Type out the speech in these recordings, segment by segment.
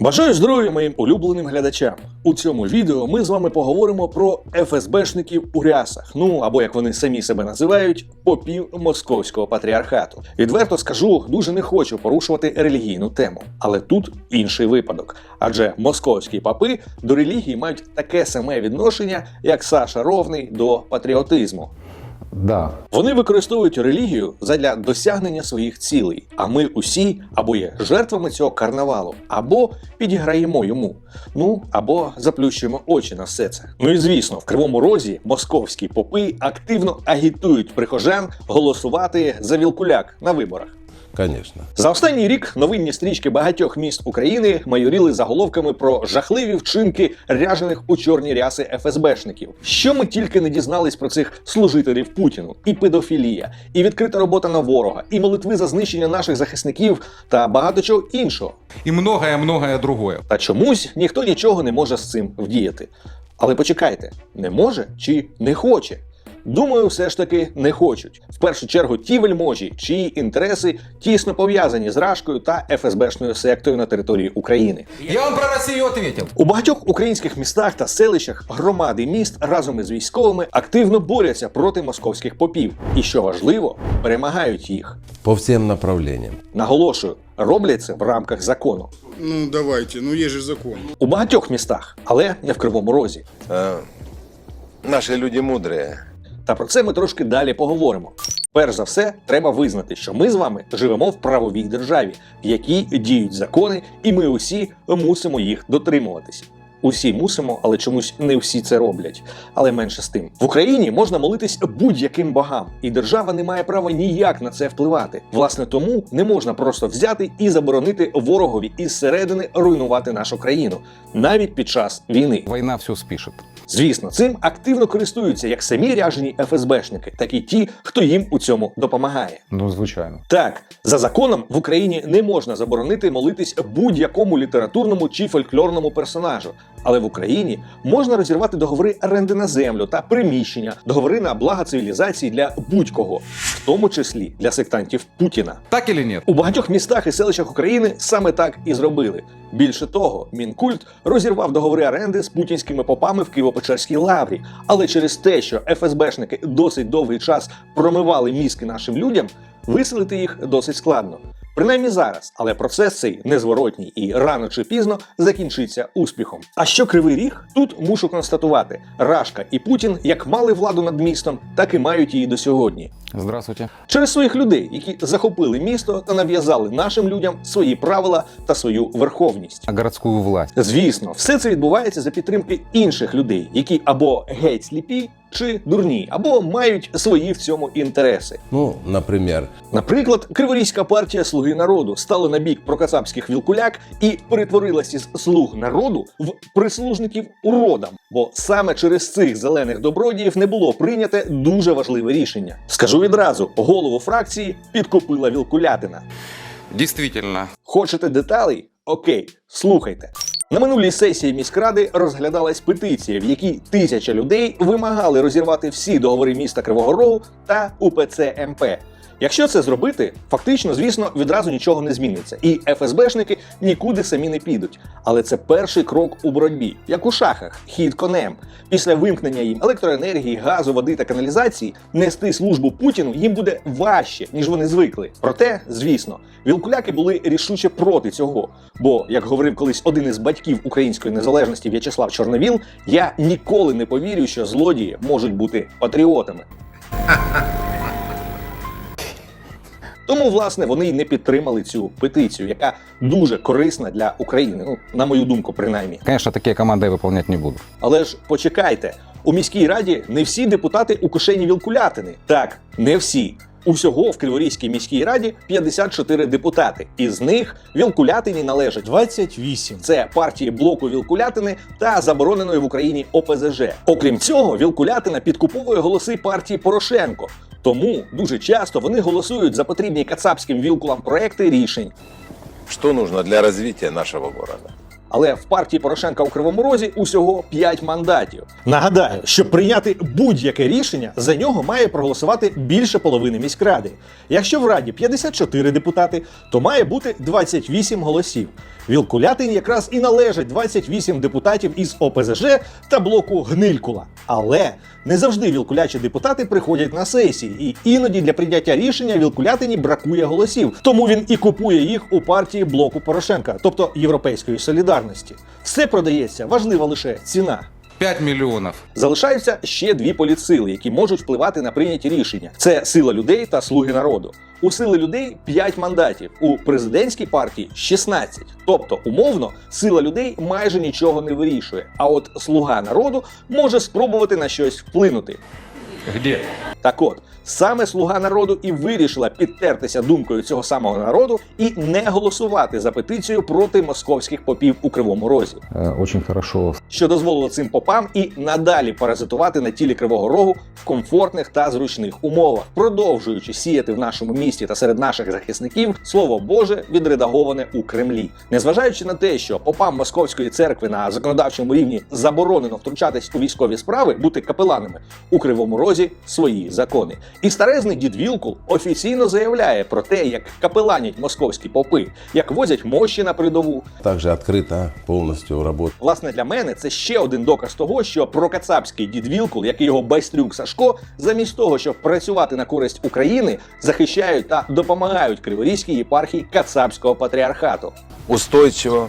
Бажаю здоров'я моїм улюбленим глядачам. У цьому відео ми з вами поговоримо про ФСБшників у рясах, ну або як вони самі себе називають, попів московського патріархату. Відверто скажу, дуже не хочу порушувати релігійну тему, але тут інший випадок. Адже московські папи до релігії мають таке саме відношення, як Саша Ровний до патріотизму. Да, Вони використовують релігію задля досягнення своїх цілей, а ми усі або є жертвами цього карнавалу, або підіграємо йому. Ну або заплющуємо очі на все це. Ну і звісно, в кривому розі московські попи активно агітують прихожан голосувати за вілкуляк на виборах. Конечно. За останній рік новинні стрічки багатьох міст України майоріли заголовками про жахливі вчинки ряжених у чорні ряси ФСБшників. Що ми тільки не дізнались про цих служителів Путіну, і педофілія, і відкрита робота на ворога, і молитви за знищення наших захисників та багато чого іншого. и многое-многое другое. Та чомусь ніхто нічого не може з цим вдіяти. Але почекайте, не може чи не хоче? Думаю, все ж таки не хочуть. В першу чергу ті вельможі, чиї інтереси тісно пов'язані з Рашкою та ФСБшною сектою на території України. Я вам про Россию ответил. У багатьох українських містах та селищах громади міст разом із військовими активно борються проти московських попів, і що важливо, перемагають їх. По всем направлениям. Наголошую, роблять це в рамках закону. Ну давайте, ну есть же закон. У багатьох містах, але не в кривому розі. Э, Наши люди мудрые. Та про це ми трошки далі поговоримо. Перш за все, треба визнати, що ми з вами живемо в правовій державі, в якій діють закони, і ми усі мусимо їх дотримуватися. Усі мусимо, але чомусь не всі це роблять. Але менше з тим. В Україні можна молитись будь-яким богам, і держава не має права ніяк на це впливати. Власне, тому не можна просто взяти і заборонити ворогові із середини руйнувати нашу країну, навіть під час війни. Война все спишет. Звісно, цим активно користуються як самі ряжені ФСБшники, так і ті, хто їм у цьому допомагає. Ну, звичайно. Так, за законом в Україні не можна заборонити молитись будь-якому літературному чи фольклорному персонажу. Але в Україні можна розірвати договори оренди на землю та приміщення, договори на блага цивілізації для будь-кого, в тому числі для сектантів Путіна. Так или нет? У багатьох містах і селищах України саме так і зробили. Більше того, мінкульт розірвав договори оренди з путінськими попами в Києво-Печерській лаврі. Але через те, що ФСБшники досить довгий час промивали мізки нашим людям, виселити їх досить складно. Принаймні зараз, але процес цей незворотній і рано чи пізно закінчиться успіхом. А що кривий ріг? Тут мушу констатувати: Рашка і Путін як мали владу над містом, так і мають її до сьогодні. Здравствуйте. Через своїх людей, які захопили місто та нав'язали нашим людям свої правила та свою верховність. А городскую власть. Звісно, все це відбувається за підтримки інших людей, які або геть сліпі чи дурні, або мають свої в цьому інтереси. Ну, например, Наприклад, Криворізька партія Слуги народу стала на бік прокацапських вілкуляк і перетворилася із слуг народу в прислужників уродам. Бо саме через цих зелених добродіїв не було прийняте дуже важливе рішення. Скажу відразу: голову фракції підкупила вілкулятина. Дійсно. Хочете деталей? Окей, слухайте. На минулій сесії міськради розглядалась петиція, в якій тисяча людей вимагали розірвати всі договори міста Кривого Рогу та УПЦ МП. Якщо це зробити, фактично, звісно, відразу нічого не зміниться, і ФСБшники нікуди самі не підуть. Але це перший крок у боротьбі, як у шахах, хід конем. Після вимкнення їм електроенергії, газу, води та каналізації нести службу Путіну їм буде важче, ніж вони звикли. Проте, звісно, вілкуляки були рішуче проти цього. Бо, як говорив колись один із батьків української незалежності В'ячеслав Чорновіл, я ніколи не повірю, що злодії можуть бути патріотами. Тому, власне, вони й не підтримали цю петицію, яка дуже корисна для України. Ну, на мою думку, принаймні. звісно, такі команди виповнять не буду. Але ж почекайте, у міській раді не всі депутати у кишені вілкулятини. Так, не всі. Усього в Криворізькій міській раді 54 депутати. Із них вілкулятині належать 28. це партії блоку Вілкулятини та забороненої в Україні ОПЗЖ. Окрім цього, Вілкулятина підкуповує голоси партії Порошенко. Тому дуже часто вони голосують за потрібні кацапським вілкулам проекти рішень. Что нужно для развития нашего города? Але в партії Порошенка у Кривому Розі усього 5 мандатів. Нагадаю, щоб прийняти будь-яке рішення, за нього має проголосувати більше половини міськради. Якщо в раді 54 депутати, то має бути 28 голосів. Вілкулятині якраз і належить 28 депутатів із ОПЗЖ та блоку Гнилькула. Але не завжди вілкулячі депутати приходять на сесії, і іноді для прийняття рішення Вілкулятині бракує голосів. Тому він і купує їх у партії блоку Порошенка, тобто Європейської солідарності. Все продається, важлива лише ціна. 5 мільйонів. Залишаються ще дві політсили, які можуть впливати на прийняті рішення: це сила людей та слуги народу. У сили людей 5 мандатів, у президентській партії 16. Тобто, умовно, сила людей майже нічого не вирішує. А от слуга народу може спробувати на щось вплинути. Где? Так от, саме слуга народу і вирішила підтертися думкою цього самого народу і не голосувати за петицію проти московських попів у Кривому Розі. Э, Очень хорошо що дозволило цим попам і надалі паразитувати на тілі Кривого Рогу в комфортних та зручних умовах, продовжуючи сіяти в нашому місті та серед наших захисників слово Боже відредаговане у Кремлі, незважаючи на те, що попам московської церкви на законодавчому рівні заборонено втручатись у військові справи, бути капеланами у Кривому Розі свої закони. І старезний дід Вілкул офіційно заявляє про те, як капеланять московські попи, як возять мощі на придову, Также открыто полностью работает. Власне, для мене це ще один доказ того, що прокацапський дід Вілкул, як і його байстрюк Сашко, замість того, щоб працювати на користь України, захищають та допомагають Криворізькій єпархії Кацапського патріархату. Устойчиво.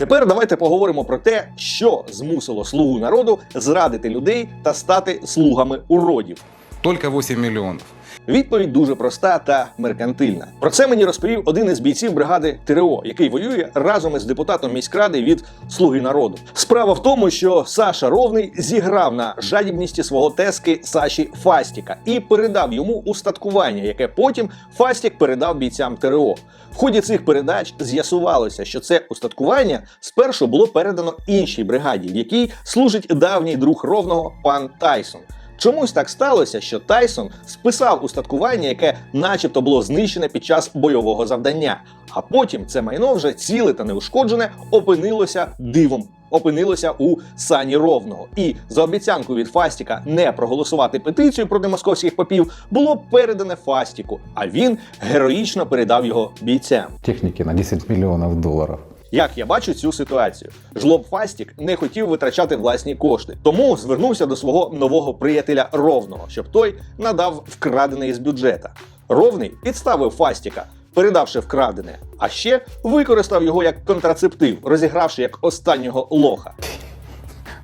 Тепер давайте поговоримо про те, що змусило слугу народу зрадити людей та стати слугами уродів. Тільки 8 миллионов. Відповідь дуже проста та меркантильна. Про це мені розповів один із бійців бригади ТРО, який воює разом із депутатом міськради від Слуги народу. Справа в тому, що Саша Ровний зіграв на жадібності свого тески Саші Фастіка і передав йому устаткування, яке потім Фастік передав бійцям ТРО. В ході цих передач з'ясувалося, що це устаткування спершу було передано іншій бригаді, в якій служить давній друг ровного пан Тайсон. Чомусь так сталося, що Тайсон списав устаткування, яке начебто було знищене під час бойового завдання. А потім це майно вже ціле та неушкоджене опинилося дивом. Опинилося у сані ровного, і за обіцянку від Фастіка не проголосувати петицію проти московських попів було передане Фастіку, а він героїчно передав його бійцям. Техники на 10 миллионов долларов. Як я бачу цю ситуацію, жлоб Фастік не хотів витрачати власні кошти, тому звернувся до свого нового приятеля Ровного, щоб той надав вкрадене із бюджета. Ровний підставив Фастіка, передавши вкрадене, а ще використав його як контрацептив, розігравши як останнього лоха.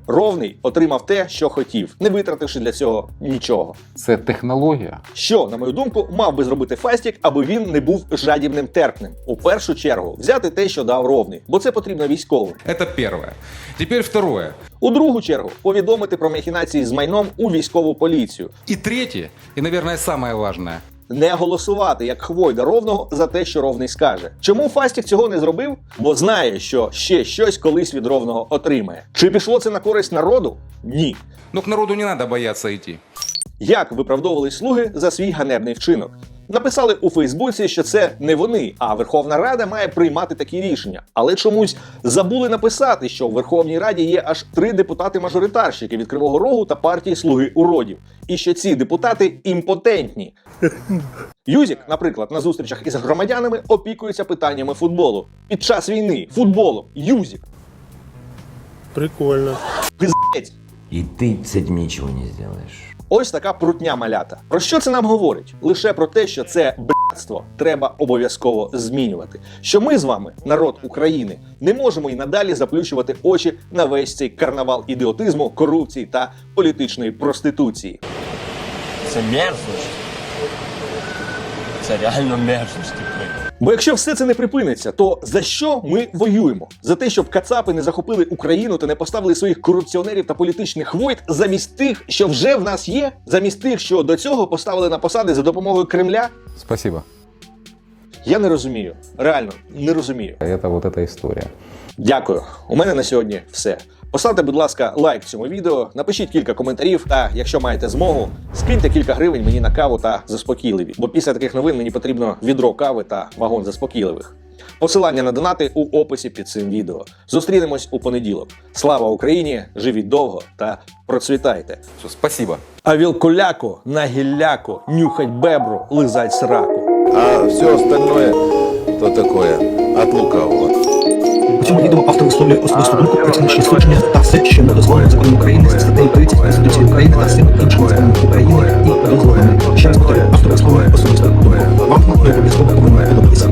Ровний отримав те, що хотів, не витративши для цього нічого. Це технологія. Що, на мою думку, мав би зробити Фастік, аби він не був жадібним терпним. У першу чергу взяти те, що дав ровний, бо це потрібно військовим. Это первое. Теперь второе. У другу чергу повідомити про махінації з майном у військову поліцію, третье, и, наверное, самое важное. Не голосувати як хвойда ровного за те, що ровний скаже. Чому Фастік цього не зробив? Бо знає, що ще щось колись від ровного отримає. Чи пішло це на користь народу? Ні. Ну к народу не треба бояться йти. Як виправдовувались слуги за свій ганебний вчинок? Написали у Фейсбуці, що це не вони, а Верховна Рада має приймати такі рішення. Але чомусь забули написати, що в Верховній Раді є аж три депутати-мажоритарщики від Кривого Рогу та партії Слуги уродів, і що ці депутати імпотентні. Юзік, наприклад, на зустрічах із громадянами опікується питаннями футболу під час війни. Футболом. Юзік. Прикольно. Пиздець. И ты с этим ничего не сделаешь. Ось така прутня малята. Про що це нам говорить? Лише про те, що це блядство треба обов'язково змінювати. Що ми з вами, народ України, не можемо і надалі заплющувати очі на весь цей карнавал ідіотизму, корупції та політичної проституції. Це мерзость. Це реально мерзость. Бо якщо все це не припиниться, то за що ми воюємо? За те, щоб кацапи не захопили Україну та не поставили своїх корупціонерів та політичних войт замість тих, що вже в нас є, замість тих, що до цього поставили на посади за допомогою Кремля. Спасибо. Я не розумію. Реально не розумію. Это вот эта история. Дякую. У мене на сьогодні все. Поставте, будь ласка, лайк цьому відео, напишіть кілька коментарів та, якщо маєте змогу, скиньте кілька гривень мені на каву та заспокійливі. Бо після таких новин мені потрібно відро кави та вагон заспокійливих. Посилання на донати у описі під цим відео. Зустрінемось у понеділок. Слава Україні! Живіть довго та процвітайте! Все, спасибо. А вілкуляку на гілляку нюхать бебру, лизать сраку. А все остальное то такое от лукавого цьому відео автор висловлює особисту думку про цінніші судження та все, що не дозволено законом України зі статтею 30 Конституції України та всім іншим законом України і дозволеним. Ще раз повторюю, автор висловлює особисту думку. Вам не обов'язково повинно подобатися.